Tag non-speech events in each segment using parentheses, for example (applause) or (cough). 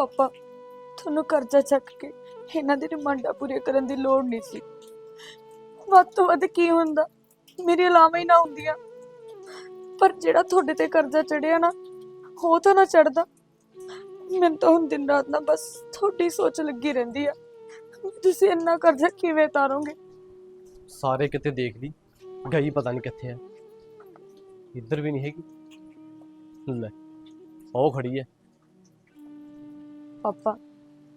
ਪਾਪਾ, ਤੁਹਾਨੂੰ ਕਰਜ਼ਾ ਚੱਕ ਕੇ ਇਹਨਾਂ ਦੀ ਡਿਮਾਂਡਾਂ ਪੂਰੀਆਂ ਕਰਨ ਦੀ ਲੋੜ ਨਹੀਂ ਸੀ। ਵੱਧ ਤੋਂ ਵੱਧ ਕੀ ਹੁੰਦਾ? ਮੇਰੀ ਅਲਾਵਾਂ ਹੀ ਨਾ ਹੁੰਦੀਆਂ। ਪਰ ਜਿਹੜਾ ਤੁਹਾਡੇ ਤੇ ਕਰਜ਼ਾ ਚੜਿਆ ਨਾ ਹੋ ਤਾਂ ਨਾ ਚੜਦਾ ਮੈਨੂੰ ਤਾਂ ਹੁਣ ਦਿਨ ਰਾਤ ਨਾ ਬਸ ਤੁਹਾਡੀ ਸੋਚ ਲੱਗੀ ਰਹਿੰਦੀ ਆ। ਤੁਸੀਂ ਇੰਨਾ ਕਰਜ਼ਾ ਕਿਵੇਂ ਤਾਰੋਗੇ ਸਾਰੇ ਕਿਤੇ ਦੇਖਦੀ ਗਈ ਪਤਾ ਨਹੀਂ ਕਿੱਥੇ ਹੈ ਇੱਧਰ ਵੀ ਨਹੀਂ ਹੈਗੀ। ਲੈ, ਉਹ ਖੜੀ ਹੈ ਪਾਪਾ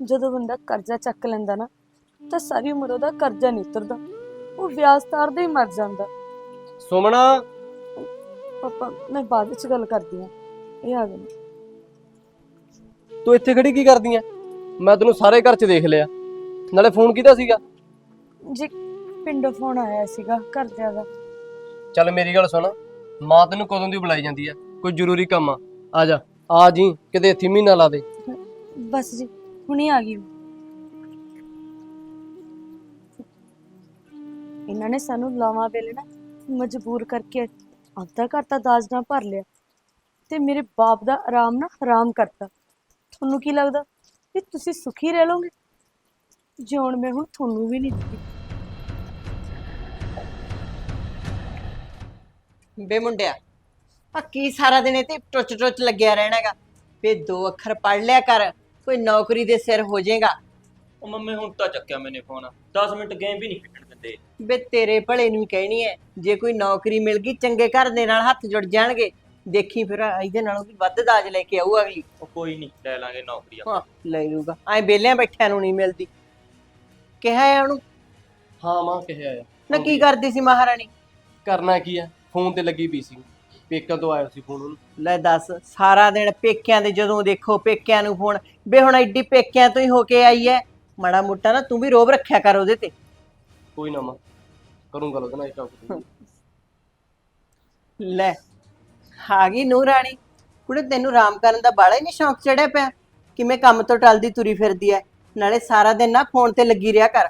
ਜਦੋਂ ਬੰਦਾ ਕਰਜ਼ਾ ਚੱਕ ਲੈਂਦਾ ਨਾ ਤਾਂ ਸਾਰੀ ਉਮਰ ਉਹਦਾ ਕਰਜ਼ਾ ਨਹੀਂ ਉਤਰਦਾ। ਉਹ ਵਿਆਜ ਤਾਰਦਾ ਹੀ ਮਰ ਜਾਂਦਾ। ਸੁਮਣਾ! ਪਾਪਾ ਮੈਂ ਬਾਅਦ ਵਿੱਚ ਗੱਲ ਕਰਦੀ ਹਾਂ। ਇਹ ਆ ਗਏ। ਤੂੰ ਇੱਥੇ ਖੜੀ ਕੀ ਕਰਦੀ ਐ? ਮੈਂ ਤੈਨੂੰ ਸਾਰੇ ਘਰ 'ਚ ਦੇਖ ਲਿਆ। ਨਾਲੇ ਫੋਨ ਕਿਹਦਾ ਸੀਗਾ? ਜੀ ਪਿੰਡੋਂ ਫੋਨ ਆਇਆ ਸੀਗਾ ਘਰਦਿਆਂ ਦਾ। ਚੱਲ ਮੇਰੀ ਗੱਲ ਸੁਣ। ਮਾਂ ਤੈਨੂੰ ਕਦੋਂ ਦੀ ਬੁਲਾਈ ਜਾਂਦੀ ਆ ਕੋਈ ਜ਼ਰੂਰੀ ਕੰਮ ਆ। ਆ ਜਾ। ਆ ਜੀ ਕਿਤੇ ਇੱਥੇ ਮਹੀਨਾ ਲਾ ਦੇ। ਬਸ ਜੀ, ਹੁਣੇ ਆ ਗਈ ਮੈਂ। ਇਹਨਾਂ ਨੇ ਸਾਨੂੰ ਲਾਵਾਂ ਵੇਲੇ ਨਾ ਮਜਬੂਰ ਕਰਕੇ ਆਪਦਾ ਘਰ ਤਾਂ ਦਾਜ ਨਾਲ ਭਰ ਲਿਆ ਤੇ ਮੇਰੇ ਬਾਪ ਦਾ ਆਰਾਮ ਨਾ ਹਰਾਮ ਕਰਤਾ। ਤੁਹਾਨੂੰ ਕੀ ਲੱਗਦਾ ਕਿ ਤੁਸੀਂ ਸੁਖੀ ਰਹਿ ਲਓਗੇ? ਜਿਉਣ ਮੈਂ ਹੁਣ ਤੁਹਾਨੂੰ ਵੀ ਨਹੀਂ ਦਿੱਤੀ। ਬੇ ਮੁੰਡਿਆ ਆ ਕੀ ਸਾਰਾ ਦਿਨ ਇਹ ਤੇ ਟੁੱਚ ਟੁੱਚ ਲੱਗਿਆ ਰਹਿਣਾਗਾ ਵੇ ਦੋ ਅੱਖਰ ਪੜ ਲਿਆ ਕਰ ਕੋਈ ਨੌਕਰੀ ਦੇ ਸਿਰ ਹੋ ਜਾਏਗਾ। ਉਹ ਮੰਮੀ ਹੁਣ ਤਾਂ ਚੱਕਿਆ ਮੈਨੇ ਫੋਨ 10 ਮਿੰਟ ਗੇਮ ਵੀ ਨਹੀਂ ਖੇਡਣ ਦਿੰਦੇ। ਵੇ ਤੇਰੇ ਭਲੇ ਨੂੰ ਹੀ ਕਹਿਣੀ ਹੈ ਜੇ ਕੋਈ ਨੌਕਰੀ ਮਿਲ ਗਈ ਚੰਗੇ ਘਰ ਦੇ ਨਾਲ ਹੱਥ ਜੁੜ ਜਾਣਗੇ। ਦੇਖੀ ਫਿਰ ਇਹਦੇ ਨਾਲੋਂ ਵੀ ਵੱਧ ਦਾਜ ਲੈ ਕੇ ਆਊ ਅਗਲੀ। ਉਹ ਕੋਈ ਨਹੀਂ ਲੈ ਲਾਂਗੇ ਨੌਕਰੀ ਆਪਾਂ। ਹਾਂ ਲੈ ਲੂਗਾ ਐ ਬੇਲਿਆਂ ਬੈਠਿਆਂ ਨੂੰ ਨਹੀਂ ਮਿਲਦੀ। ਕਿਹਾ ਹੈ ਉਹਨੂੰ? ਹਾਂ ਮਾਂ ਕਿਹਾ ਆ। ਨਾ ਕੀ ਕਰਦੀ ਸੀ ਮਹਾਰਾਣੀ? ਕਰਨਾ ਕੀ ਆ? ਫੋਨ ਤੇ ਲੱਗੀ ਪਈ ਸੀ। ਪੇਕਾ ਤੋਂ ਆਇਆ ਸੀ ਫੋਨ ਉਹਨੂੰ। ਲੈ ਦੱਸ ਸਾਰਾ ਦਿਨ ਪੇਕਿਆਂ ਦੇ ਜਦੋਂ ਦੇਖੋ ਪੇਕਿਆਂ ਨੂੰ ਫੋਨ ਬੇ ਹੁਣ ਐਡੀ ਪੇਕਿਆਂ ਤੋਂ ਹੀ ਹੋ ਕੇ ਆਈ ਐ। ਮਾੜਾ ਮੋਟਾ ਨਾ ਤੂੰ ਵੀ ਰੋਬ ਰੱਖਿਆ ਕਰ ਉਹਦੇ ਤੇ। ਕੋਈ ਨਾ ਮਾਂ ਕਰੂੰਗਾ ਉਹਦੇ ਨਾਲ ਇੱਕ ਲੈ ਆ ਗਈ ਨੂੰਹ ਰਾਣੀ। ਕੁੜੇ ਤੈਨੂੰ ਆਰਾਮ ਕਰਨ ਦਾ ਬਾਲਾ ਹੀ ਨਹੀਂ ਸ਼ੌਂਕ ਚੜਿਆ ਪਿਆ। ਕਿਵੇਂ ਕੰਮ ਤੋਂ ਟਲਦੀ ਤੁਰੀ ਫਿਰਦੀ ਐ। ਨਾਲੇ ਸਾਰਾ ਦਿਨ ਨਾ ਫੋਨ ਤੇ ਲੱਗੀ ਰਿਹਾ ਕਰ।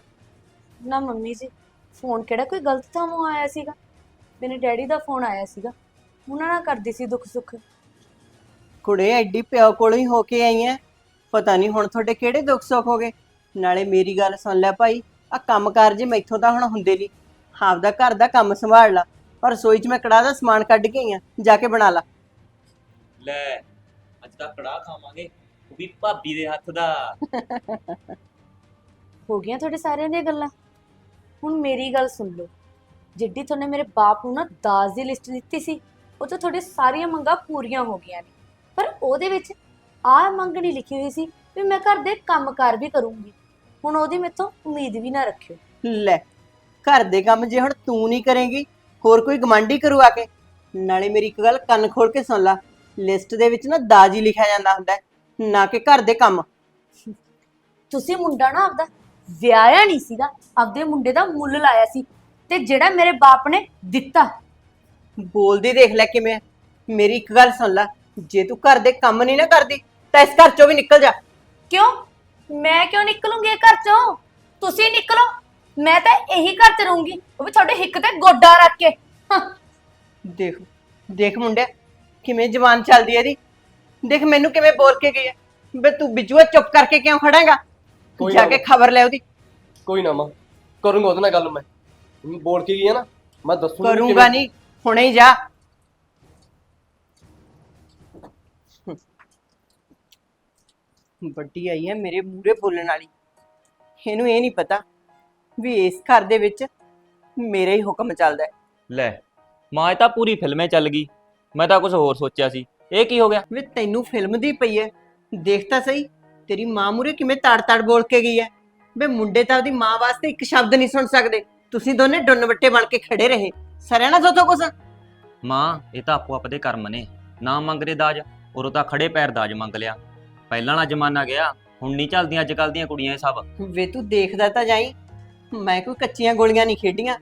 ਨਾ ਮੰਮੀ ਜੀ ਫੋਨ ਕਿਹੜਾ ਕੋਈ ਗਲਤ ਥਾਂ ਆਇਆ ਸੀਗਾ? ਮੇਰੇ ਡੈਡੀ ਦਾ ਫੋਨ ਆਇਆ ਸੀਗਾ। ਉਹਨਾਂ ਨਾਲ ਕਰਦੀ ਸੀ ਦੁੱਖ ਸੁੱਖ? ਕੁੜੇ ਐਡੀ ਪਿਓ ਕੋਲੋਂ ਹੀ ਹੋ ਕੇ ਆਈ ਐ। ਪਤਾ ਨਹੀਂ ਹੁਣ ਤੁਹਾਡੇ ਕਿਹੜੇ ਦੁੱਖ ਸੁੱਖ ਹੋ ਗਏ। ਨਾਲੇ ਮੇਰੀ ਗੱਲ ਸੁਣ ਲੈ ਭਾਈ ਆ ਕੰਮਕਾਰ ਜੇ ਮੈਥੋਂ ਤਾਂ ਹੁਣ ਹੁੰਦੇ ਨਹੀਂ। ਆਪਦਾ ਘਰ ਦਾ ਕੰਮ ਸੰਭਾਲ ਲਾ ਔਰ ਰਸੋਈ 'ਚ ਮੈਂ ਕੜਾਹ ਦਾ ਸਮਾਨ ਕੱਢ ਕੇ ਆਈ ਆ ਜਾ ਕੇ ਬਣਾ ਲਾ। ਲੈ ਅੱਜ ਤਾਂ ਕੜਾਹ ਖਾਵਾਂਗੇ ਉਹ ਵੀ ਭਾਬੀ ਦੇ ਹੱਥ ਦਾ। (laughs) ਹੋ ਗਈਆਂ ਤੁਹਾਡੇ ਸਾਰਿਆਂ ਦੀਆਂ ਗੱਲਾਂ? ਹੁਣ ਮੇਰੀ ਗੱਲ ਸੁਣ ਲਓ। ਜਿੱਡੀ ਤੁਹਾਨੇ ਮੇਰੇ ਬਾਪ ਨੂੰ ਨਾ ਦਾਜ ਦੀ ਲਿਸਟ ਦਿੱਤੀ ਸੀ ਉਹ ਤੋਂ ਤੁਹਾਡੇ ਸਾਰੀਆਂ ਮੰਗਾਂ ਪੂਰੀਆਂ ਹੋ ਗਈਆਂ ਨੇ। ਪਰ ਉਹਦੇ ਵਿੱਚ ਆਹ ਮੰਗ ਨਹੀਂ ਲਿਖੀ ਹੋਈ ਸੀ ਵੀ ਮੈਂ ਘਰ ਦੇ ਕੰਮਕਾਰ ਵੀ ਕਰੂੰਗੀ। ਹੁਣ ਉਹਦੀ ਮੇਥੋਂ ਉਮੀਦ ਵੀ ਨਾ ਰੱਖਿਓ। ਲੈ ਘਰ ਦੇ ਕੰਮ ਜੇ ਹੁਣ ਤੂੰ ਨਹੀਂ ਕਰੇਂਗੀ ਹੋਰ ਕੋਈ ਗਮਾਂਡੀ ਕਰੂ ਆ ਕੇ। ਨਾਲੇ ਮੇਰੀ ਇੱਕ ਗੱਲ ਕੰਨ ਖੋਲ ਕੇ ਸੁਣ ਲੈ ਲਿਸਟ ਦੇ ਵਿੱਚ ਨਾ ਦਾਜ ਹੀ ਲਿਖਿਆ ਜਾਂਦਾ ਹੁੰਦਾ ਹੈ, ਨਾ ਕਿ ਘਰ ਦੇ ਕੰਮ। ਤੁਸੀਂ ਮੁੰਡਾ ਨਾ ਆਪਦਾ ਵਿਆਹਿਆ ਨਹੀਂ ਸੀਗਾ ਆਪਦੇ ਮੁੰਡੇ ਦਾ ਮੁੱਲ ਲਾਇਆ ਸੀ ਤੇ ਜਿਹੜਾ ਮੇਰੇ ਬਾਪ ਨੇ ਦਿੱਤਾ। ਬੋਲਦੀ ਦੇਖ ਲੈ ਕਿਵੇਂ। ਮੇਰੀ ਇੱਕ ਗੱਲ ਸੁਣ ਲੈ ਜੇ ਤੂੰ ਘਰ ਦੇ ਕੰਮ ਨਹੀਂ ਨਾ ਕਰਦੀ ਤਾਂ ਇਸ ਘਰ ਚੋਂ ਵੀ ਨਿਕਲ ਜਾ। ਕਿਉਂ? ਮੈਂ ਕਿਉਂ ਨਿਕਲੂੰਗੀ ਇਹ ਘਰ ਚੋਂ? ਤੁਸੀਂ ਨਿਕਲੋ। ਮੈਂ ਤਾਂ ਇਹੀ ਘਰ ਚ ਰਹੂੰਗੀ। ਉਹ ਵੀ ਤੁਹਾਡੇ ਹਿੱਕ ਤੇ ਗੋਡਾ ਰੱਖ ਕੇ। ਹਾਂ, ਦੇਖ ਦੇਖ ਮੁੰਡਿਆ ਕਿਵੇਂ ਜਵਾਨ ਚੱਲਦੀ ਹੈ ਇਹਦੀ। ਦੇਖ ਮੈਨੂੰ ਕਿਵੇਂ ਬੋਲ ਕੇ ਗਈ ਹੈ ਬੇ ਤੂੰ ਬਿਜੂਆ ਚੁੱਪ ਕਰਕੇ ਕਿਉਂ ਖੜਾਂਗਾ? ਕੋਈ ਜਾ ਨਾ। ਕੇ ਖਬਰ ਲੈ ਉਹਦੀ। ਕੋਈ ਨਾ ਮਾਂ ਕਰੂੰਗਾ ਉਹਦੇ ਨਾਲ ਗੱਲ ਮੈਂ। ਬੋਲ ਕੇ ਗਈ ਆ ਨਾ ਮੈਂ ਦੱਸੂਗਾ ਕਰੂੰਗਾ ਨਹੀਂ ਹੁਣੇ ਹੀ ਜਾ। ਵੱਡੀ ਆਈ ਹੈ ਮੇਰੇ ਮੂਰੇ ਬੋਲਣ ਵਾਲੀ। ਇਹਨੂੰ ਇਹ ਨਹੀਂ ਪਤਾ ਵੀ ਇਸ ਘਰ ਦੇ ਵਿੱਚ ਮੇਰਾ ਹੀ ਹੁਕਮ ਚੱਲਦਾ ਹੈ। ਲੈ ਮਾਂ ਇਹ ਤਾਂ ਪੂਰੀ ਫਿਲਮੇ ਚੱਲ ਗਈ। ਮੈਂ ਤਾਂ ਕੁਝ ਹੋਰ ਸੋਚਿਆ ਸੀ। ਇਹ ਕੀ ਹੋ ਗਿਆ? ਵੀ ਤੈਨੂੰ ਫਿਲਮ ਦੀ ਪਈ ਹੈ। ਦੇਖ ਤਾਂ ਸਹੀ ਤੇਰੀ ਮਾਂ ਮੂਰੇ ਕਿਵੇਂ ਤੜ-ਤੜ ਬੋਲ ਕੇ ਗਈ ਹੈ। ਵੇ ਮੁੰਡੇ ਤਾਂ ਉਹਦੀ ਮਾਂ ਵਾਸਤੇ ਇੱਕ ਸ਼ਬਦ ਨਹੀਂ ਸੁਣ ਸਕਦੇ। ਤੁਸੀਂ ਦੋਨੇ ਡੁੰਨ ਵੱਟੇ ਬਣ ਕੇ ਖੜੇ ਰਹੇ। ਸਰਿਆ ਨਾ ਸੋਚੋ ਕੁਛ। ਮਾਂ ਇਹ ਤਾਂ ਆਪੋ ਆਪਦੇ ਕਰਮ ਨੇ। ਨਾ ਮੰਗਦੇ ਦਾਜ ਉਰੋਂ ਤਾਂ ਖੜੇ ਪੈਰ ਦਾਜ ਮੰਗ ਲਿਆ। ਪਹਿਲਾਂ ਵਾਲਾ ਜ਼ਮਾਨਾ ਗਿਆ ਹੁਣ ਨਹੀਂ ਚੱਲਦੀਆਂ ਅੱਜ ਕੱਲ ਦੀਆਂ ਕੁੜੀਆਂ ਇਹ ਸਭ। ਵੇ ਤੂੰ ਦੇਖਦਾ ਤਾਂ ਜਾਈ ਮੈਂ ਕੋਈ ਕੱਚੀਆਂ ਗੋਲੀਆਂ ਨਹੀਂ ਖੇਡੀਆਂ।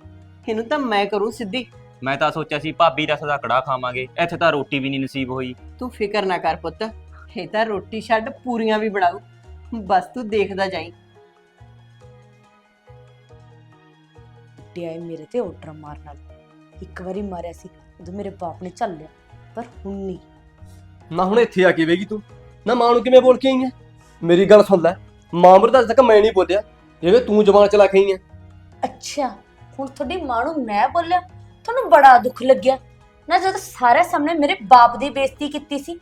ਇਹਨੂੰ ਤਾਂ ਮੈਂ ਕਰੂੰ ਸਿੱਧੀ। ਮੈਂ ਤਾਂ ਸੋਚਿਆ ਸੀ ਭਾਬੀ ਰਸ ਦਾ ਕੜਾਹ ਖਾਵਾਂਗੇ ਇੱਥੇ ਤਾਂ ਰੋਟੀ ਵੀ ਨਹੀਂ ਨਸੀਬ ਹੋਈ। ਤੂੰ ਫਿਕਰ ਨਾ ਕਰ ਪੁੱਤ ਇਹ ਤਾਂ ਰੋਟੀ ਛੱਡ ਪੂਰੀਆਂ ਵੀ ਬਣਾਉ ਬਸ ਤੂੰ ਦੇਖਦਾ ਜਾਈ। ਟਿਆਏ ਮੇਰੇ ਤੇ ਆਰਡਰ ਮਾਰਨ ਇੱਕ ਵਾਰੀ ਮਾਰਿਆ ਸੀ ਉਦੋਂ ਮੇਰੇ ਬਾਪ ਨੇ ਚੱਲ ਲਿਆ ਪਰ ਹੁਣ ਨਹੀਂ। ਨਾ ਹੁਣ ਇੱਥੇ ਆ ਕੇ ਵੇਗੀ ਤੂੰ ਨਾ ਮਾਂ ਨੂੰ ਕਿਵੇਂ ਬੋਲ ਕੇ ਆਈ ਹੈ ਮੇਰੀ ਗੱਲ ਸੁਣ ਲੈ ਮਾਂ ਮਰ ਤੱਕ ਮੈਂ ਨਹੀਂ ਬੋਲਿਆ ਜਿਵੇਂ ਤੂੰ ਜ਼ਬਾਨ ਚਲਾ ਖਈ ਹੈ ਅੱਛਾ ਹੁਣ ਤੁਹਾਡੀ ਮਾਂ ਨੂੰ ਮੈਂ ਬੋਲਿਆ? ਤੁਹਾਨੂੰ ਬੜਾ ਦੁੱਖ ਲੱਗਿਆ। ਨਾ ਜਦ ਸਾਰੇ ਸਾਹਮਣੇ ਮੇਰੇ ਬਾਪ ਦੀ ਬੇਇੱਜ਼ਤੀ ਕੀਤੀ ਸੀ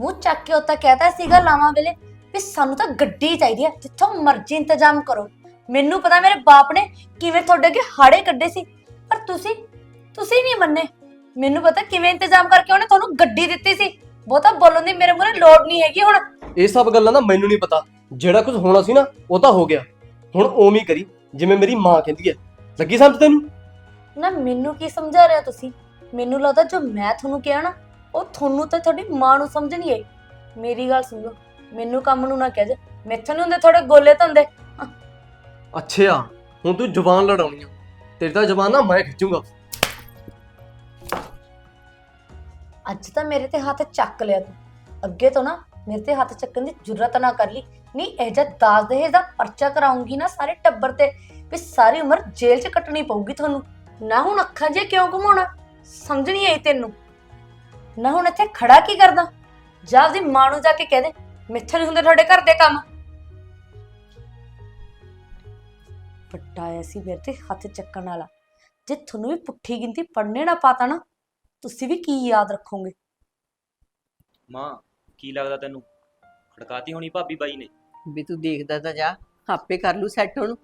ਮੂੰਹ ਚੱਕ ਕੇ ਉੱਤਾ ਕਹਿਤਾ ਸੀਗਾ ਲਾਵਾਂ ਵੇਲੇ ਵੀ ਸਾਨੂੰ ਤਾਂ ਗੱਡੀ ਚਾਹੀਦੀ ਹੈ ਜਿੱਥੋਂ ਮਰਜ਼ੀ ਇੰਤਜ਼ਾਮ ਕਰੋ। ਮੈਨੂੰ ਪਤਾ ਮੇਰੇ ਬਾਪ ਨੇ ਕਿਵੇਂ ਤੁਹਾਡੇ ਅੱਗੇ ਹਾੜੇ ਕੱਢੇ ਸੀ ਪਰ ਤੁਸੀਂ ਤੁਸੀਂ ਨਹੀਂ ਮੰਨੇ। ਮੈਨੂੰ ਪਤਾ ਕਿਵੇਂ ਇੰਤਜ਼ਾਮ ਕਰਕੇ ਉਹਨੇ ਤੁਹਾਨੂੰ ਗੱਡੀ ਦਿੱਤੀ ਸੀ। ਬਹੁਤਾ ਬੋਲਣ ਦੀ ਮੇਰੇ ਮੂਹਰੇ ਲੋੜ ਨਹੀਂ ਹੈਗੀ ਹੁਣ। ਇਹ ਸਭ ਗੱਲਾਂ ਦਾ ਮੈਨੂੰ ਨਹੀਂ ਪਤਾ। ਜਿਹੜਾ ਕੁਝ ਹੋਣਾ ਸੀ ਨਾ ਉਹ ਤਾਂ ਹੋ ਗਿਆ। ਹੁਣ ਉਵੇਂ ਹੀ ਕਰੀ ਜਿਵੇਂ ਮੇਰੀ ਮਾਂ ਕਹਿੰਦੀ ਹੈ। ਲੱਗੀ ਸਮਝ ਤੈਨੂੰ? ਨਾ ਮੈਨੂੰ ਕੀ ਸਮਝਾ ਰਿਹਾ ਤੁਸੀਂ? ਮੈਨੂੰ ਲੱਗਦਾ ਜੋ ਮੈਂ ਤੁਹਾਨੂੰ ਕਿਹਾ ਨਾ ਉਹ ਤੁਹਾਨੂੰ ਤੇ ਤੁਹਾਡੀ ਮਾਂ ਨੂੰ ਸਮਝ ਨਹੀਂ ਆਈ। ਮੇਰੀ ਗੱਲ ਸੁਣੋ ਮੈਨੂੰ ਕੰਮ ਨੂੰ ਨਾ ਕਹਿ ਜੇ। ਮੈਥੋਂ ਨਹੀਂ ਹੁੰਦੇ ਥੋੜੇ ਗੋਲੇ ਧੰਦੇ। ਅੱਛਾ ਹੁਣ ਤੂੰ ਜ਼ਬਾਨ ਲੜਾਉਣੀ ਆ। ਤੇਰੀ ਤਾਂ ਜ਼ਬਾਨ ਨਾ ਮੈਂ ਖਿੱਚੂੰਗਾ। ਅੱਜ ਤਾਂ ਮੇਰੇ ਤੇ ਹੱਥ ਚੱਕ ਲਿਆ ਤੂੰ। ਅੱਗੇ ਤੋਂ ਨਾ ਮੇਰੇ ਤੇ ਹੱਥ ਚੱਕਣ ਦੀ ਜੁਰਤ ਨਾ ਕਰ ਲਈ। ਨਹੀਂ, ਇਹ ਜਦ ਦਾਸ ਦਹੇਜ ਦਾ ਪਰਚਾ ਕਰਾਉਂਗੀ ਨਾ ਸਾਰੇ ਟੱਬਰ ਤੇ ਵੀ ਸਾਰੀ ਉਮਰ ਜੇਲ੍ਹ 'ਚ ਕੱਟਣੀ ਪਊਗੀ ਤੁਹਾਨੂੰ। ਨਾ ਹੁਣ ਅੱਖਾਂ ਜੇ ਕਿਉਂ ਘੁਮਾਉਣਾ? ਸਮਝ ਨਹੀਂ ਆਈ ਤੈਨੂੰ। ਨਾ ਹੁਣ ਇੱਥੇ ਖੜਾ ਕੀ ਕਰਦਾ? ਜਾ ਆਪਦੀ ਮਾਂ ਨੂੰ ਜਾ ਕੇ ਕਹਿ ਦੇ, ਮਿੱਥੇ ਨਹੀਂ ਹੁੰਦੇ ਤੁਹਾਡੇ ਘਰ ਦੇ ਕੰਮ। ਵੱਡਾ ਆਇਆ ਸੀ ਮੇਰੇ ਤੇ ਹੱਥ ਚੱਕਣ ਵਾਲਾ। ਜੇ ਤੁਹਾਨੂੰ ਵੀ ਪੁੱਠੀ ਗਿਣਤੀ ਪੜਨੇ ਨਾ ਪਾਤਾ ਨਾ ਤੁਸੀਂ ਵੀ ਕੀ ਯਾਦ ਰੱਖੋਗੇ? ਮਾਂ ਕੀ ਲੱਗਦਾ ਤੈਨੂੰ? ਖੜਕਾਤੀ ਹੋਣੀ ਭਾਬੀ ਬਾਈ ਨੇ। ਵੀ ਤੂੰ ਦੇਖਦਾ ਤਾਂ ਜਾ ਆਪੇ ਕਰ ਲੂ ਸੈੱਟ ਉਹਨੂੰ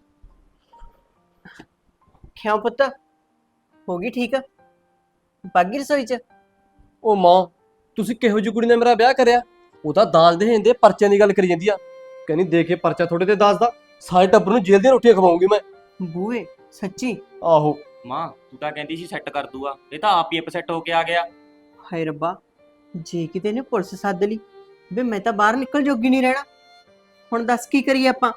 ਕਿਉਂ ਪੁੱਤ? ਹੋ ਗਈ ਠੀਕ? ਬਾਗੀ ਰਸੋਈ ਚ? ਉਹ ਮਾਂ ਤੁਸੀਂ ਕਿਹੋ ਜਿਹੀ ਕੁੜੀ ਨੇ ਮੇਰਾ ਵਿਆਹ ਕਰਿਆ? ਉਹ ਤਾਂ ਦਾਜ ਦੇ ਹਿੰਦੇ ਪਰਚਿਆਂ ਦੀ ਗੱਲ ਕਰੀ ਜਾਂਦੀ ਆ। ਕਹਿੰਦੀ ਦੇਖੇ ਪਰਚਾ ਤੁਹਾਡੇ ਤੇ ਦਾਜ ਦਾ ਸਾਰੇ ਟੱਬਰ ਨੂੰ ਜੇਲ੍ਹ ਦੀਆਂ ਰੋਟੀਆਂ ਖਵਾਉਂਗੀ ਮੈਂ। ਬੂਏ ਸੱਚੀ? ਆਹੋ। ਮਾਂ ਤੂੰ ਤਾਂ ਕਹਿੰਦੀ ਸੀ ਸੈੱਟ ਕਰ ਦੂਗਾ। ਇਹ ਤਾਂ ਆਪ ਹੀ ਅਪਸੈਟ ਹੋ ਕੇ ਆ ਗਿਆ। ਹਾਏ ਰੱਬਾ ਜੇ ਕਿਤੇ ਨੇ ਪੁਲਿਸ ਸੱਦ ਲਈ ਵੇ ਮੈਂ ਤਾਂ ਬਾਹਰ ਨਿਕਲ ਜੋਗੀ ਨਹੀਂ ਰਹਿਣਾ। ਹੁਣ ਦੱਸ ਕੀ ਕਰੀਏ ਆਪਾਂ?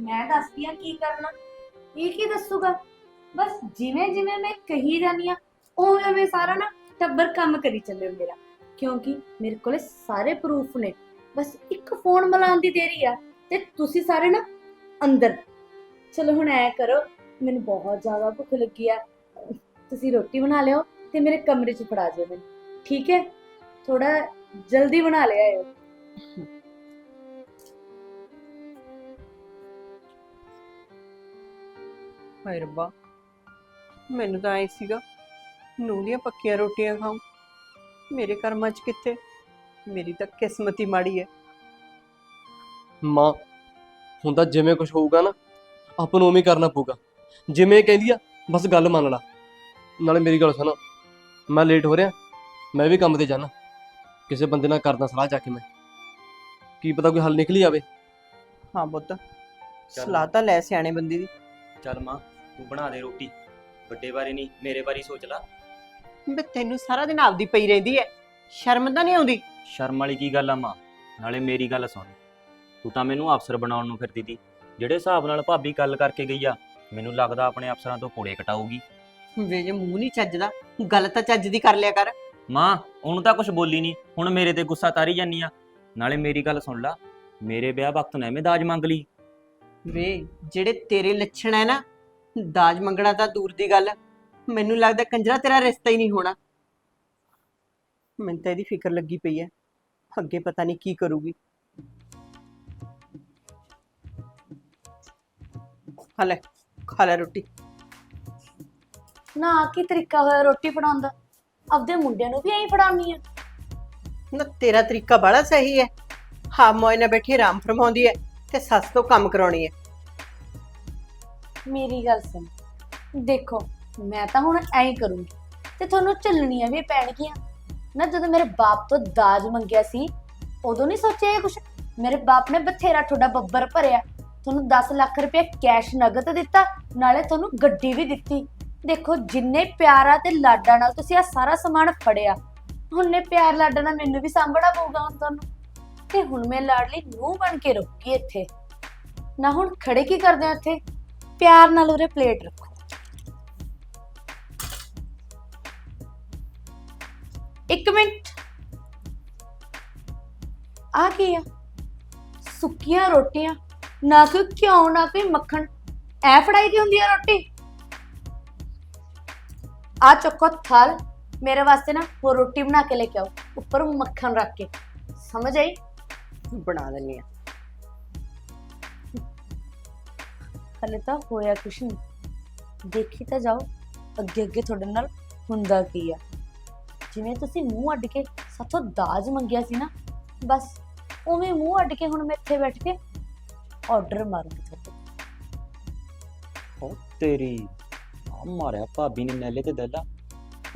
ਮੈਂ ਦੱਸਦੀ ਆ ਕੀ ਕਰਨਾ। ਇਹ ਕੀ ਦੱਸੂਗਾ? ਬਸ ਜਿਵੇਂ ਜਿਵੇਂ ਮੈਂ ਕਹੀ ਜਾਨੀ ਆ ਉਵੇਂ ਉਵੇਂ ਸਾਰਾ ਨਾ ਟੱਬਰ ਕੰਮ ਕਰੀ ਚੱਲੇ ਮੇਰਾ। ਕਿਉਂਕਿ ਮੇਰੇ ਕੋਲੇ ਸਾਰੇ ਪ੍ਰੂਫ ਨੇ। ਬਸ ਇੱਕ ਫੋਨ ਮਿਲਾਉਣ ਦੀ ਦੇਰੀ ਆ ਤੇ ਤੁਸੀਂ ਸਾਰੇ ਨਾ ਅੰਦਰ। ਚਲੋ ਹੁਣ ਐ ਕਰੋ ਮੈਨੂੰ ਬਹੁਤ ਜ਼ਿਆਦਾ ਭੁੱਖ ਲੱਗੀ ਆ। ਤੁਸੀਂ ਰੋਟੀ ਬਣਾ ਲਿਓ ਤੇ ਮੇਰੇ ਕਮਰੇ 'ਚ ਫੜਾ ਜਿਓ ਮੈਨੂੰ। ਠੀਕ ਹੈ? ਥੋੜਾ ਜਲਦੀ ਬਣਾ ਲਿਆਇਓ ਹਾਏ ਰੱਬਾ ਮੈਨੂੰ ਤਾਂ ਐ ਸੀਗਾ ਨੂੰਹ ਦੀਆਂ ਪੱਕੀਆਂ ਰੋਟੀਆਂ ਖਾਉਂ ਮੇਰੇ ਕਰਮਾਂ 'ਚ ਕਿੱਥੇ? ਮੇਰੀ ਤਾਂ ਕਿਸਮਤ ਹੀ ਮਾੜੀ ਹੈ ਮਾਂ ਹੁਣ ਤਾਂ ਜਿਵੇਂ ਕੁਝ ਹੋਊਗਾ ਨਾ ਆਪਾਂ ਨੂੰ ਉਵੇਂ ਹੀ ਕਰਨਾ ਪਊਗਾ। ਜਿਵੇਂ ਕਹਿੰਦੀ ਆ ਬਸ ਗੱਲ ਮੰਨ ਲਾ। ਨਾਲੇ ਮੇਰੀ ਗੱਲ ਸੁਣ ਮੈਂ ਲੇਟ ਹੋ ਰਿਹਾ ਮੈਂ ਵੀ ਕੰਮ ਤੇ ਜਾਣਾ। ਕਿਸੇ ਬੰਦੇ ਨਾਲ ਕਰਦਾ ਸਲਾਹ ਜਾ ਕੇ ਮੈਂ। ਕੀ ਪਤਾ ਕੋਈ ਹੱਲ ਨਿਕਲੀ ਆਵੇ। ਹਾਂ ਪੁੱਤ ਸਲਾਹ ਤਾਂ ਲੈ ਸਿਆਣੇ ਬੰਦੇ ਦੀ। ਚੱਲ ਮਾਂ ਤੂੰ ਬਣਾ ਦੇ ਰੋਟੀ। ਵੱਡੇ ਬਾਰੇ ਨਹੀਂ ਮੇਰੇ ਬਾਰੇ ਸੋਚ ਲੈ। ਵੀ ਤੈਨੂੰ ਸਾਰਾ ਦਿਨ ਆਪਦੀ ਪਈ ਰਹਿੰਦੀ ਹੈ ਸ਼ਰਮ ਤਾਂ ਨਹੀਂ ਆਉਂਦੀ? ਸ਼ਰਮ ਵਾਲੀ ਕੀ ਗੱਲ ਆ ਮਾਂ? ਨਾਲੇ ਮੇਰੀ ਗੱਲ ਸੁਣ। ਤੂੰ ਤਾਂ ਮੈਨੂੰ ਅਫਸਰ ਬਣਾਉਣ ਨੂੰ ਫਿਰਦੀ ਤੀ ਜਿਹੜੇ ਹਿਸਾਬ ਨਾਲ ਭਾਬੀ ਗੱਲ ਕਰਕੇ ਗਈ ਆ ਮੈਨੂੰ ਲੱਗਦਾ ਆਪਣੇ ਅਫਸਰਾਂ ਤੋਂ ਕੋੜੇ ਕਟਾਊਗੀ। ਵੇ ਜੇ ਮੂੰਹ ਨਹੀਂ ਚੱਜਦਾ ਗੱਲ ਤਾਂ ਚੱਜ ਦੀ ਕਰ ਲਿਆ ਕਰ। ਮਾਂ ਉਹਨੂੰ ਤਾਂ ਕੁਝ ਬੋਲੀ ਨਹੀਂ ਹੁਣ ਮੇਰੇ ਤੇ ਗੁੱਸਾ ਤਾਰੀ ਜਾਨੀ ਆ। ਨਾਲੇ ਮੇਰੀ ਗੱਲ ਸੁਣ ਲਾ ਮੇਰੇ ਵਿਆਹ ਵਕਤ ਨੇ ਐਵੇਂ ਦਾਜ ਮੰਗ ਲਈ। ਵੇ ਜਿਹੜੇ ਤੇਰੇ ਲੱਛਣ ਹੈ ਨਾ ਦਾਜ ਮੰਗਣਾ ਤਾਂ ਦੂਰ ਦੀ ਗੱਲ। ਮੈਨੂੰ ਲੱਗਦਾ ਕੰਜਰਾ ਤੇਰਾ ਰਿਸ਼ਤਾ ਹੀ ਨਹੀਂ ਹੋਣਾ। ਮੈਨੂੰ ਤਾਂ ਇਹਦੀ ਫਿਕਰ ਲੱਗੀ ਪਈ ਹੈ ਅੱਗੇ ਪਤਾ ਨਹੀਂ ਕੀ ਕਰੂਗੀ। ਖਾ ਲੈ। ਖਾ ਲੈ ਰੋਟੀ। ਨਾ ਕੀ ਤਰੀਕਾ ਹੋਇਆ ਰੋਟੀ ਫੜਾਉਣ ਦਾ? ਆਪਦੇ ਮੁੰਡਿਆਂ ਨੂੰ ਵੀ ਐਂ ਫੜਾਉਣੀ ਆ। ਨਾ ਤੇਰਾ ਤਰੀਕਾ ਬੜਾ ਸਹੀ ਹੈ ਹਾਂ ਮੋਏ ਨਾਲ ਬੈਠੀ ਆਰਾਮ ਫਰਮਾਉਂਦੀ ਹੈ ਤੇ ਸੱਸ ਤੋਂ ਕੰਮ ਕਰਾਉਣੀ ਹੈ ਮੇਰੀ ਗੱਲ ਸੁਣ। ਦੇਖੋ ਮੈਂ ਤਾਂ ਹੁਣ ਐਂ ਕਰੂੰਗੀ। ਤੇ ਤੁਹਾਨੂੰ ਝੱਲਣੀਆਂ ਵੀ ਪੈਣਗੀਆਂ। ਨਾ ਜਦੋਂ ਮੇਰੇ ਬਾਪ ਤੋਂ ਦਾਜ ਮੰਗਿਆ ਸੀ ਉਦੋਂ ਨਹੀਂ ਸੋਚਿਆ ਇਹ ਕੁਛ? ਮੇਰੇ ਬਾਪ ਨੇ ਬਥੇਰਾ ਤੁਹਾਡਾ ਬੱਬਰ ਭਰਿਆ। ਤੁਹਾਨੂੰ 10 ਲੱਖ ਰੁਪਏ ਕੈਸ਼ ਨਗਦ ਦਿੱਤਾ, ਨਾਲੇ ਤੁਹਾਨੂੰ ਗੱਡੀ ਵੀ ਦਿੱਤੀ। ਦੇਖੋ, ਜਿੰਨੇ ਪਿਆਰਾ ਤੇ ਲਾਡਾ ਨਾਲ ਤੁਸੀਂ ਆ ਸਾਰਾ ਸਮਾਨ ਫੜਿਆ। ਉਹਨੇ ਪਿਆਰ ਲਾਡਾ ਨਾਲ ਮੈਨੂੰ ਵੀ ਸਾਂਭਣਾ ਪਊਗਾ ਹੁਣ ਤੁਹਾਨੂੰ। ਤੇ ਹੁਣ ਮੈਂ ਲਾਡਲੀ ਨੂੰ ਬਣ ਕੇ ਰੁਕੀ ਇੱਥੇ। ਨਾ ਹੁਣ ਖੜੇ ਕੀ ਕਰਦੇ ਆ ਇੱਥੇ? ਪਿਆਰ ਨਾਲ ਉਰੇ ਪਲੇਟ ਰੱਖੋ। ਇੱਕ ਮਿੰਟ। ਆ ਕੀ ਆ? ਸੁੱਕੀਆਂ ਰੋਟੀਆਂ। ਨਾ ਕੋਈ ਘਿਓ ਨਾ ਕੋਈ ਮੱਖਣ। ਐ ਫੜਾਈ ਦੀ ਹੁੰਦੀ ਆ ਰੋਟੀ? ਆ ਚੱਕੋ ਥਾਲ। ਮੇਰੇ ਵਾਸਤੇ ਨਾ ਉਹ ਰੋਟੀ ਬਣਾ ਕੇ ਲੈ ਕੇ ਆਓ। ਉੱਪਰ ਮੱਖਣ ਰੱਖ ਕੇ। ਸਮਝ ਆਈ? ਬਣਾ ਦਿੰਨੀ ਆ। ਹਲੇ ਤਾਂ ਹੋਇਆ ਕੁਛ ਨਹੀਂ ਦੇਖੀ ਤਾਂ ਜਾਓ ਅੱਗੇ ਅੱਗੇ ਤੁਹਾਡੇ ਨਾਲ ਹੁੰਦਾ ਕੀ ਆ। ਜਿਵੇਂ ਤੁਸੀਂ ਮੂੰਹ ਅੱਡ ਕੇ ਸਾਥੋਂ ਦਾਜ ਮੰਗਿਆ ਸੀ ਨਾ ਬਸ ਉਵੇਂ ਮੂੰਹ ਅੱਡ ਕੇ ਹੁਣ ਮੈਂ ਇੱਥੇ ਬੈਠ ਕੇ ਆਰਡਰ ਮਾਰੂੰਗੀ ਤੁਹਾਡੇ ਉਹ ਤੇਰੀ ਆ ਮਾਰਿਆ ਭਾਬੀ ਨੇ ਨੈਲੇ ਤੇ ਦੱਲਾ।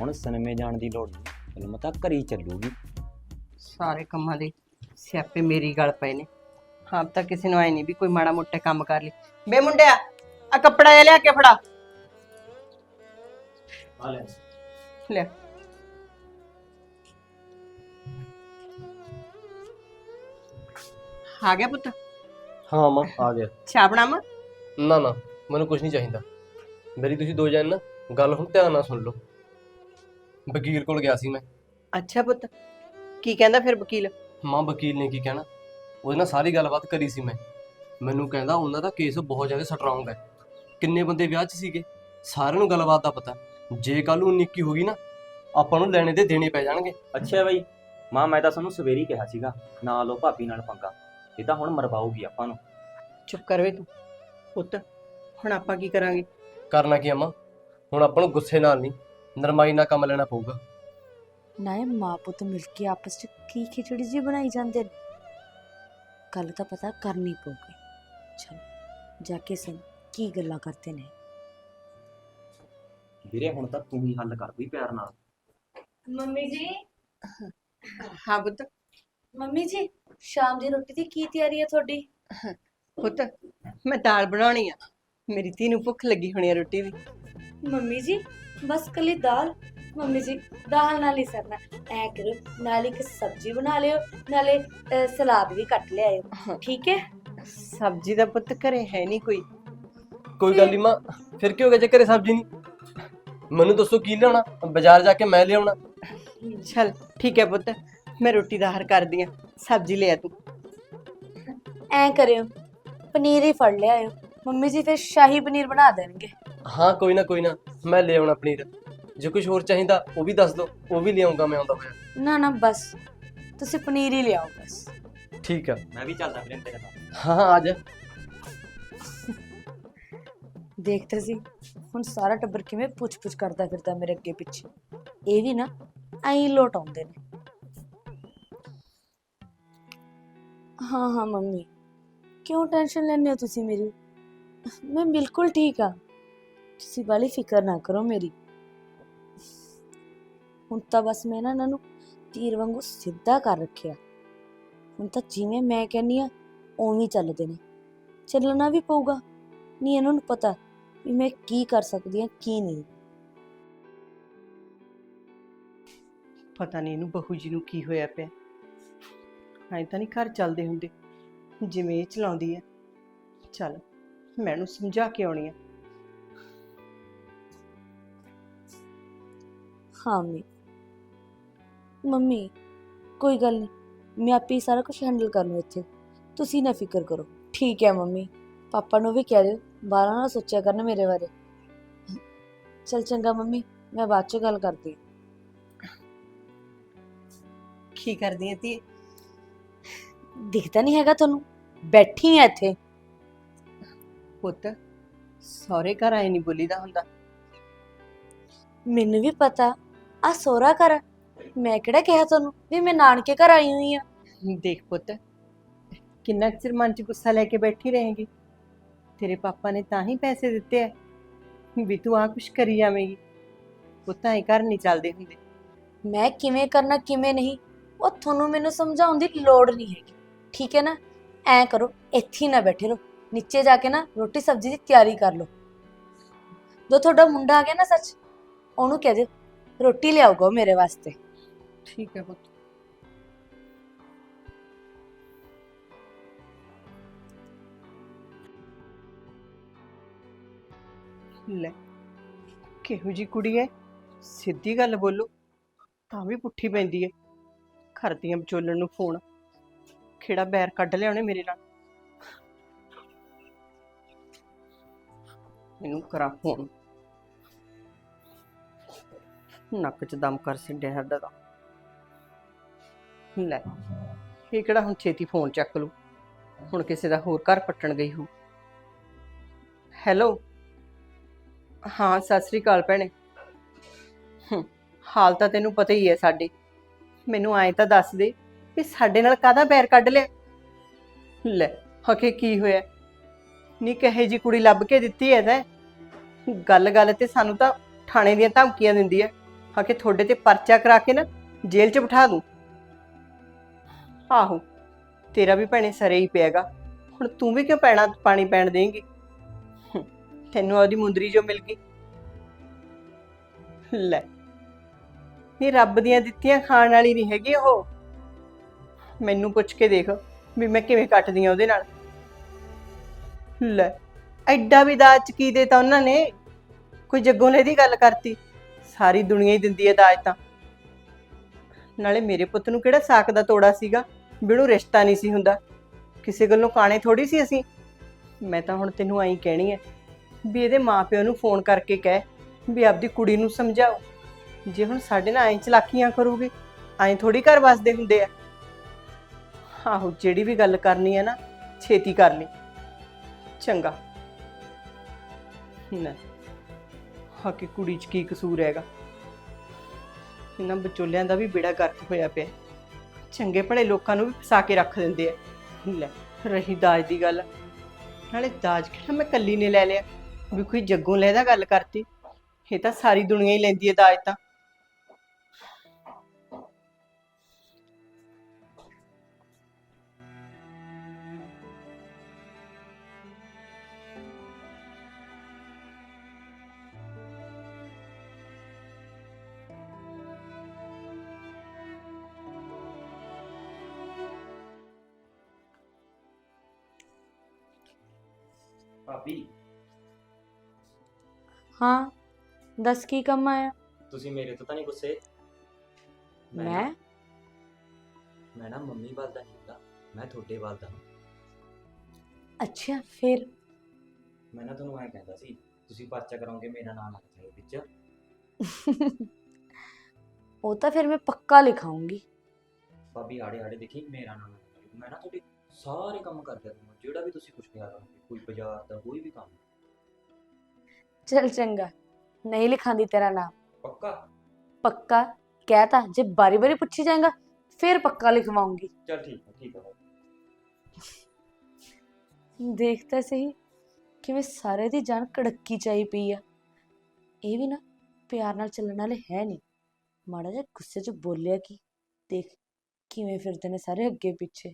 ਹੁਣ ਸਿਨੇਮੇ ਜਾਣ ਦੀ ਲੋੜ ਨਹੀਂ ਫਿਲਮ ਤਾਂ ਘਰੀ ਚੱਲੂਗੀ। ਸਾਰੇ ਕੰਮਾਂ ਦੇ ਸਿਆਪੇ ਮੇਰੀ ਗੱਲ ਪਏ ਨੇ। ਹਾਂ ਤਾਂ ਕਿਸੇ ਨੂੰ ਆਏ ਨਹੀਂ ਵੀ ਕੋਈ ਮਾੜਾ ਮੋਟਾ ਕੰਮ ਕਰ ਲਈ ਬੇ ਮੁੰਡਿਆ ਆ ਕੱਪੜਾ ਜਿਹਾ ਲਿਆ ਕੇ ਫੜਾ। ਆ ਲੈ। ਲੈ ਆ ਗਿਆ ਪੁੱਤ। ਹਾਂ ਮਾਂ ਆ ਗਿਆ। ਚਾਹ ਬਣਾਵਾਂ ਨਾ ਨਾ ਮੈਨੂੰ ਕੁਝ ਨਹੀਂ ਚਾਹੀਦਾ। ਮੇਰੀ ਤੁਸੀਂ ਦੋ ਜਣ ਨਾ ਗੱਲ ਹੁਣ ਧਿਆਨ ਨਾਲ ਸੁਣ ਲਓ। ਵਕੀਲ ਕੋਲ ਗਿਆ ਸੀ ਮੈਂ। ਅੱਛਾ ਪੁੱਤ ਕੀ ਕਹਿੰਦਾ ਫਿਰ ਵਕੀਲ? ਮਾਂ ਵਕੀਲ ਨੇ ਕੀ ਕਹਿਣਾ? ਉਹਦੇ ਨਾਲ ਸਾਰੀ ਗੱਲਬਾਤ ਕਰੀ ਸੀ ਮੈਂ। ਮੈਨੂੰ ਕਹਿੰਦਾ ਉਹਨਾਂ ਦਾ ਕੇਸ ਬਹੁਤ ਜ਼ਿਆਦਾ ਸਟਰੋਂਗ ਹੈ। ਕਿੰਨੇ ਬੰਦੇ ਵਿਆਹ 'ਚ ਸੀਗੇ? ਸਾਰਿਆਂ ਨੂੰ ਗੱਲਬਾਤ ਦਾ ਪਤਾ। ਜੇ ਕੱਲ ਨੂੰ ਨਿੱਕੀ ਹੋ ਗਈ ਨਾ ਆਪਾਂ ਨੂੰ ਲੈਣੇ ਤੇ ਦੇਣੇ ਪੈ ਜਾਣਗੇ। ਅੱਛਾ ਬਾਈ। ਮਾਂ ਮੈਂ ਤਾਂ ਤੁਹਾਨੂੰ ਸਵੇਰੀ ਕਿਹਾ ਸੀਗਾ ਨਾ ਲਓ ਭਾਬੀ ਨਾਲ ਪੰਗਾ। ਇਹ ਤਾਂ ਹੁਣ ਮਰਵਾਉਗੀ ਆਪਾਂ ਨੂੰ। ਚੁੱਪ ਕਰ ਵੇ ਤੂੰ। ਪੁੱਤ ਹੁਣ ਆਪਾਂ ਕੀ ਕਰਾਂਗੇ? ਕਰਨਾ ਕੀ ਆ ਮਾਂ? ਹੁਣ ਆਪਾਂ ਨੂੰ ਗੁੱਸੇ ਨਾਲ ਨਹੀਂ ਨਰਮਾਈ ਨਾਲ ਕੰਮ ਲੈਣਾ ਪਊਗਾ। ਨਾ ਇਹ ਮਾਂ ਪੁੱਤ ਮਿਲ ਕੇ ਆਪਸ ਚ ਕੀ ਖਿਚੜੀ ਜੀ ਬਣਾਈ ਜਾਂਦੇ ਨੇ। ਕੱਲ ਤਾਂ ਪਤਾ ਕਰਨੀ ਪਊਗੀ। ਚਲ ਜਾ ਕੇ ਸੁਣ ਕੀ ਗੱਲਾਂ ਕਰਦੇ ਨੇ? ਵੀਰੇ ਹੁਣ ਤਾਂ ਤੂੰ ਹੀ ਹੱਲ ਕਰ ਕੋਈ ਪਿਆਰ ਨਾਲ। ਮੰਮੀ ਜੀ। ਹਾਂ ਪੁੱਤ। ਮੰਮੀ ਜੀ ਸ਼ਾਮ ਦੀ ਰੋਟੀ ਦੀ ਕੀ ਤਿਆਰੀ ਹੈ ਤੁਹਾਡੀ? ਪੁੱਤ ਮੈਂ ਦਾਲ ਬਣਾਉਣੀ ਆ। ਮੇਰੀ ਧੀ ਨੂੰ ਭੁੱਖ ਲੱਗੀ ਹੋਣੀ ਆ ਰੋਟੀ ਦੀ ਮੰਮੀ ਜੀ ਬਸ ਕੱਲੀ ਦਾਲ? ਮੰਮੀ ਜੀ ਦਾਲ ਨਾਲ ਹੀ ਸਰਨਾ। ਐ ਕਰੋ ਨਾਲ ਇੱਕ ਸਬਜ਼ੀ ਬਣਾ ਲਿਓ ਨਾਲੇ ਅ, ਸਲਾਦ ਵੀ ਕੱਟ ਲਿਆਇਓ। ਠੀਕ ਹੈ? ਸਬਜ਼ੀ ਦਾ ਪੁੱਤ ਘਰੇ ਹੈ ਨਹੀਂ ਕੋਈ। ਕੋਈ ਗੱਲ ਨਹੀਂ ਮਾਂ ਫਿਰ ਕੀ ਹੋ ਗਿਆ ਜੇ ਘਰੇ ਸਬਜ਼ੀ ਨਹੀਂ? ਮੈਨੂੰ ਦੱਸੋ ਕੀ ਲਿਆਉਣਾ ਬਾਜ਼ਾਰ ਜਾ ਕੇ ਮੈਂ ਲਿਆਉਣਾ। ਚਲ ਠੀਕ ਹੈ ਪੁੱਤ। ਮੈਂ ਰੋਟੀ ਦਾ ਹਰ ਕਰਦੀ ਆ ਸਬਜ਼ੀ ਲਿਆ ਤੂੰ। ਐ ਕਰਿਓ ਪਨੀਰ ਹੀ ਫੜ ਲਿਆਇਓ। ਮੰਮੀ ਜੀ ਫਿਰ ਸ਼ਾਹੀ ਪਨੀਰ ਬਣਾ ਦੇਣਗੇ। ਹਾਂ ਕੋਈ ਨਾ ਕੋਈ ਨਾ ਮੈਂ ਲੈ ਆਉਣਾ ਪਨੀਰ। ਜੇ ਕੁਝ ਹੋਰ ਚਾਹੀਦਾ ਉਹ ਵੀ ਦੱਸ ਦਿਓ ਉਹ ਵੀ ਲਿਆਉਂਗਾ ਮੈਂ ਆਉਂਦਾ ਹੋਇਆ। ਨਾ ਨਾ ਬਸ। ਤੁਸੀਂ ਪਨੀਰ ਹੀ ਲਿਆਓ ਬਸ। ਠੀਕ ਆ। ਮੈਂ ਵੀ ਚੱਲਦਾ ਵੀਰੇ ਤੇਰੇ ਨਾਲ ਹਾਂ ਹਾਂ ਆ ਜਾ। ਦੇਖਦੇ ਸੀ ਹੁਣ ਸਾਰਾ ਟੱਬਰ ਕਿਵੇਂ ਪੁੱਛ-ਪੁੱਛ ਕਰਦਾ ਫਿਰਦਾ ਮੇਰੇ ਅੱਗੇ ਪਿੱਛੇ। ਇਹ ਵੀ ਨਾ ਐਂ ਲੋਟ ਆਉਂਦੇ ਨੇ। ਹਾਂ ਹਾਂ, ਮੰਮੀ। ਕਿਉਂ ਟੈਨਸ਼ਨ ਲੈਂਦੇ ਹੋ ਤੁਸੀਂ ਮੇਰੀ? ਮੈਂ ਬਿਲਕੁਲ ਠੀਕ ਆ ਤੁਸੀਂ ਵਾਲੀ ਫਿਕਰ ਨਾ ਕਰੋ ਮੇਰੀ। ਹੁਣ ਤਾਂ ਬਸ ਮੈਂ ਨਾ ਇਹਨਾਂ ਨੂੰ ਤੀਰ ਵਾਂਗੂ ਸਿੱਧਾ ਕਰ ਰੱਖਿਆ। ਹੁਣ ਤਾਂ ਜਿਵੇਂ ਮੈਂ ਕਹਿੰਨੀ ਆ ਉਵੇਂ ਚੱਲਦੇ ਨੇ। ਚੱਲਣਾ ਵੀ ਪਊਗਾ। ਨਹੀਂ, ਇਹਨਾਂ ਨੂੰ ਪਤਾ ਵੀ ਮੈਂ ਕੀ ਕਰ ਸਕਦੀ ਹਾਂ, ਕੀ ਨਹੀਂ। ਪਤਾ ਨਹੀਂ ਇਹਨੂੰ ਬਹੂ ਜੀ ਨੂੰ ਕੀ ਹੋਇਆ ਪਿਆ। ਐਂ ਤਾਂ ਨਹੀਂ ਘਰ ਚੱਲਦੇ ਹੁੰਦੇ। ਜਿਵੇਂ ਇਹ ਚਲਾਉਂਦੀ ਹੈ। ਚੱਲ ਮੈਂ ਸਮਝਾ ਕੇ ਆਉਣੀ ਆ। ਹਾਂ ਮੰਮੀ। ਮੰਮੀ ਕੋਈ ਗੱਲ ਨਹੀਂ। ਮੈਂ ਆਪੇ ਹੀ ਸਾਰਾ ਕੁਝ ਹੈਂਡਲ ਕਰ ਲੂ ਇੱਥੇ। ਤੁਸੀਂ ਨਾ ਫਿਕਰ ਕਰੋ। ਠੀਕ ਹੈ ਮੰਮੀ। ਪਾਪਾ ਨੂੰ ਵੀ ਕਹਿ ਦਿਓ। ਬਾਰਾਂ ਨਾ ਸੋਚਿਆ ਕਰਨ ਮੇਰੇ ਬਾਰੇ। ਚਲ ਚੰਗਾ ਮੰਮੀ ਮੈਂ ਬਾਅਦ ਚ ਗੱਲ ਕਰਦੀ। ਕੀ ਕਰਦੀ ਐ ਤੀ ਦਿਖਦਾ ਨਹੀਂ ਹੈਗਾ ਤੁਹਾਨੂੰ ਬੈਠੀ ਆ ਇੱਥੇ ਪੁੱਤ ਸਹੁਰੇ ਘਰ ਆਏ ਨਹੀਂ ਬੋਲੀਦਾ ਹੁੰਦਾ ਮੈਨੂੰ ਵੀ ਪਤਾ ਆ ਸੋਹਰਾ ਘਰ ਆ। ਮੈਂ ਕਿਹੜਾ ਕਿਹਾ ਤੁਹਾਨੂੰ ਵੀ ਮੈਂ ਨਾਨਕੇ ਘਰ ਆਈ ਹੋਈ ਆ ਦੇਖ ਪੁੱਤ ਕਿੰਨਾ ਕੁ ਚਿਰ ਮਨ 'ਚ ਗੁੱਸਾ ਲੈ ਕੇ ਬੈਠੀ ਰਹੇਗੀ ਤੇਰੇ ਪਾਪਾ ਨੇ ਤਾਂ ਹੀ ਪੈਸੇ ਦਿੱਤੇ ਐ ਵੀ ਤੂੰ ਆ ਕੁਛ ਕਰੀ ਜਾਵੇਂਗੀ ਪੁੱਤਾਂ ਇਹ ਘਰ ਨਹੀਂ ਚੱਲਦੇ ਹੁੰਦੇ ਮੈਂ ਕਿਵੇਂ ਕਰਨਾ ਕਿਵੇਂ ਨਹੀਂ ਉਹ ਤੁਹਾਨੂੰ ਮੈਨੂੰ ਸਮਝਾਉਣ ਦੀ ਲੋੜ ਨਹੀਂ ਹੈਗੀ ਠੀਕ ਹੈ ਨਾ? ਐ ਕਰੋ, ਇੱਥੇ ਹੀ ਨਾ ਬੈਠੇ ਰਹੋ। ਨੀਚੇ ਜਾ ਕੇ ਨਾ ਰੋਟੀ ਸਬਜ਼ੀ ਦੀ ਤਿਆਰੀ ਕਰ ਲਓ। ਜੋ ਤੁਹਾਡਾ ਮੁੰਡਾ ਆ ਗਿਆ ਨਾ ਸੱਚ, ਉਹਨੂੰ ਕਹਿ ਦਿਓ, ਰੋਟੀ ਲਿਆਊਗਾ ਉਹ ਮੇਰੇ ਵਾਸਤੇ। ਠੀਕ ਹੈ ਪੁੱਤ। ਲੈ, ਕਿਹੋ ਜੀ ਕੁੜੀ ਹੈ ਸਿੱਧੀ ਗੱਲ ਬੋਲੋ, ਤਾਂ ਵੀ ਪੁੱਠੀ ਪੈਂਦੀ ਹੈ ਘਰ ਦੀਆਂ ਵਿਚੋਲਣ ਨੂੰ ਫੋਨ। ਖੇੜਾ ਬੈਰ ਕੱਢ ਲਿਆਉਣੇ ਮੇਰੇ ਨਾਲ। ਮੈਨੂੰ ਕਰਾਂ ਫੋਨ। ਨੱਕ 'ਚ ਦਮ ਕਰ ਛੱਡਿਆ ਸਾਡਾ ਤਾਂ। ਲੈ ਇਹ ਕਿਹੜਾ ਹੁਣ ਛੇਤੀ ਫੋਨ ਚੱਕ ਲੂ ਹੁਣ ਕਿਸੇ ਦਾ ਹੋਰ ਘਰ ਪੱਟਣ ਗਈ ਹੋ ਹੈਲੋ? ਹਾਂ ਸਤਿ ਸ੍ਰੀ ਅਕਾਲ ਭੈਣੇ। ਹੂੰ, ਹਾਲ ਤਾਂ ਤੈਨੂੰ ਪਤਾ ਹੀ ਹੈ ਸਾਡੀ। ਮੈਨੂੰ ਐਂ ਤਾਂ ਦੱਸ ਦੇ ਵੀ ਸਾਡੇ ਨਾਲ ਕਾਹਦਾ ਬੈਰ ਕੱਢ ਲਿਆ? ਲੈ, ਹਕੇ ਕੀ ਹੋਇਆ? ਨੀ ਕਹੇ ਜੀ ਕੁੜੀ ਲੱਭ ਕੇ ਦਿੱਤੀ ਐ ਤੈਂ। ਗੱਲ ਗੱਲ ਤੇ ਸਾਨੂੰ ਤਾਂ ਥਾਣੇ ਦੀਆਂ ਧਮਕੀਆਂ ਦਿੰਦੀ ਐ। ਹਕੇ ਤੁਹਾਡੇ ਤੇ ਪਰਚਾ ਕਰਾ ਕੇ ਨਾ ਜੇਲ੍ਹ 'ਚ ਬਿਠਾ ਦੂੰ। ਆਹੋ, ਤੇਰਾ ਵੀ ਭੈਣੇ ਸਰੇ ਹੀ ਪਿਆਗਾ। ਹੁਣ ਤੂੰ ਵੀ ਕਿਉਂ ਪੈਣਾ ਪਾਣੀ ਪੈਣ ਦੇਂਗੀ? ਤੈਨੂੰ ਉਹਦੀ ਮੁੰਦਰੀ ਜੋ ਮਿਲ ਗਈ। ਲੈ ਇਹ ਰੱਬ ਦੀਆਂ ਦਿੱਤੀਆਂ ਖਾਣ ਵਾਲੀ ਨਹੀਂ ਹੈਗੀ ਉਹ। ਮੈਨੂੰ ਪੁੱਛ ਕੇ ਦੇਖ ਵੀ ਮੈਂ ਕਿਵੇਂ ਕੱਟਦੀ ਆ ਉਹਦੇ ਨਾਲ। ਲੈ, ਐਡਾ ਵੀ ਦਾਜ ਚ ਕੀ ਦੇਤਾ ਉਹਨਾਂ ਨੇ? ਕੋਈ ਜੱਗੋਂ ਨੇ ਦੀ ਗੱਲ ਕਰਤੀ? ਸਾਰੀ ਦੁਨੀਆ ਹੀ ਦਿੰਦੀ ਹੈ ਦਾਜ ਤਾਂ। ਨਾਲੇ ਮੇਰੇ ਪੁੱਤ ਨੂੰ ਕਿਹੜਾ ਸਾਕ ਦਾ ਤੋੜਾ ਸੀਗਾ? ਬਿਨੂ ਰਿਸ਼ਤਾ ਨਹੀਂ ਸੀ ਹੁੰਦਾ। ਕਿਸੇ ਗੱਲੋਂ ਕਾਣੇ ਥੋੜੀ ਸੀ ਅਸੀਂ? ਮੈਂ ਤਾਂ ਹੁਣ ਤੈਨੂੰ ਐਂ ਕਹਿਣੀ ਹੈ ਵੀ ਇਹਦੇ ਮਾਪਿਓ ਨੂੰ ਫੋਨ ਕਰਕੇ ਕਹਿ ਵੀ ਆਪਦੀ ਕੁੜੀ ਨੂੰ ਸਮਝਾਓ। ਜੇ ਹੁਣ ਸਾਡੇ ਨਾਲ ਐਂ ਚਲਾਕੀਆਂ ਕਰੂਗੀ, ਐਂ ਥੋੜੀ ਘਰ ਵਸਦੇ ਹੁੰਦੇ ਆ। ਆਹੋ, ਜਿਹੜੀ ਵੀ ਗੱਲ ਕਰਨੀ ਹੈ ਨਾ, ਛੇਤੀ ਕਰ ਲਈ। ਚੰਗਾ। ਨਾ। ਹਾਂ ਕਿ ਕੁੜੀ 'ਚ ਕੀ ਕਸੂਰ ਹੈਗਾ? ਇਹਨਾਂ ਵਿਚੋਲਿਆਂ ਦਾ ਵੀ ਬੇੜਾ ਗਰਕ ਹੋਇਆ ਪਿਆ। ਚੰਗੇ ਭਲੇ ਲੋਕਾਂ ਨੂੰ ਵੀ ਫਸਾ ਕੇ ਰੱਖ ਦਿੰਦੇ ਆ। ਲੈ, ਰਹੀ ਦਾਜ ਦੀ ਗੱਲ। ਨਾਲੇ ਦਾਜ ਕਿਹੜਾ ਮੈਂ ਕੱਲੀ ਨੇ ਲੈ ਲਿਆ? ਵੀ ਕੋਈ ਜੱਗੋਂ ਲੈਦਾ ਗੱਲ ਕਰਤੀ? ਇਹ ਤਾਂ ਸਾਰੀ ਦੁਨੀਆ ਹੀ ਲੈਂਦੀ ਹੈ ਦਾਜ ਤਾਂ। ਭਾਬੀ। ਹਾਂ ਦੱਸ ਕੀ ਕੰਮ ਆਇਆ? ਤੁਸੀਂ ਮੇਰੇ ਤੋਂ ਤਾਂ ਨਹੀਂ ਗੁੱਸੇ? ਮੈਂ ਮੈਂ? ਨਾ ਮੰਮੀ ਵੱਲ ਦਾ ਨਹੀਂ ਹੁੰਦਾ ਮੈਂ ਤੁਹਾਡੇ ਵੱਲ ਦਾ ਅੱਛਾ ਫਿਰ? ਮੈਂ ਨਾ ਤੁਹਾਨੂੰ ਐਂ ਕਹਿੰਦਾ ਸੀ ਤੁਸੀਂ ਪਰਚਾ ਕਰਾਉਂਗੇ ਮੇਰਾ ਨਾਮ ਲੱਗ ਜਾਏ ਵਿੱਚ। ਉਹ ਤਾਂ ਫਿਰ ਮੈਂ ਪੱਕਾ ਲਿਖਾਉਂਗੀ। ਭਾਬੀ ਆੜੇ ਆੜੇ ਦੇਖੀ ਮੇਰਾ ਨਾਮ ਲੱਗ ਜਾਏ ਮੈਂ ਨਾ ਤੁਹਾਡੇ ਸਾਰੇ ਕੰਮ ਕਰ ਦਿਆ ਕਰੂੰਗਾ ਜਿਹੜਾ ਵੀ ਤੁਸੀਂ ਕੁਝ ਕਿਹਾ ਕਰੋਗੇ ਕੋਈ ਬਾਜ਼ਾਰ ਦਾ ਕੋਈ ਵੀ ਕੰਮ। ਚਲ ਚੰਗਾ ਨਹੀਂ ਲਿਖਾਂਦੀ ਤੇਰਾ ਨਾਮ। ਪੱਕਾ? ਪੱਕਾ? ਕਹਿਤਾ ਜੇ ਬਾਰੀ ਬਾਰੀ ਪੁੱਛੀ ਜਾਏਗਾ ਫਿਰ ਪੱਕਾ ਲਿਖਵਾਉਂਗੀ। ਚਲ ਠੀਕ ਹੈ ਠੀਕ ਹੈ। ਦੇਖਤਾ ਸਹੀ ਕਿਵੇਂ ਸਾਰੇ ਦੀ ਜਾਨ ਕੜੱਕੀ ਚਾਈ ਪਈ ਆ। ਇਹ ਵੀ ਨਾ ਪਿਆਰ ਨਾਲ ਚੱਲਣ ਵਾਲੇ ਹੈ ਨਹੀਂ। ਮਾੜਾ ਜਿਹਾ ਗੁੱਸੇ 'ਚ ਬੋਲਿਆ ਕੀ? ਦੇਖ ਕਿਵੇਂ ਫਿਰਦੇ ਨੇ ਸਾਰੇ ਅੱਗੇ ਪਿੱਛੇ।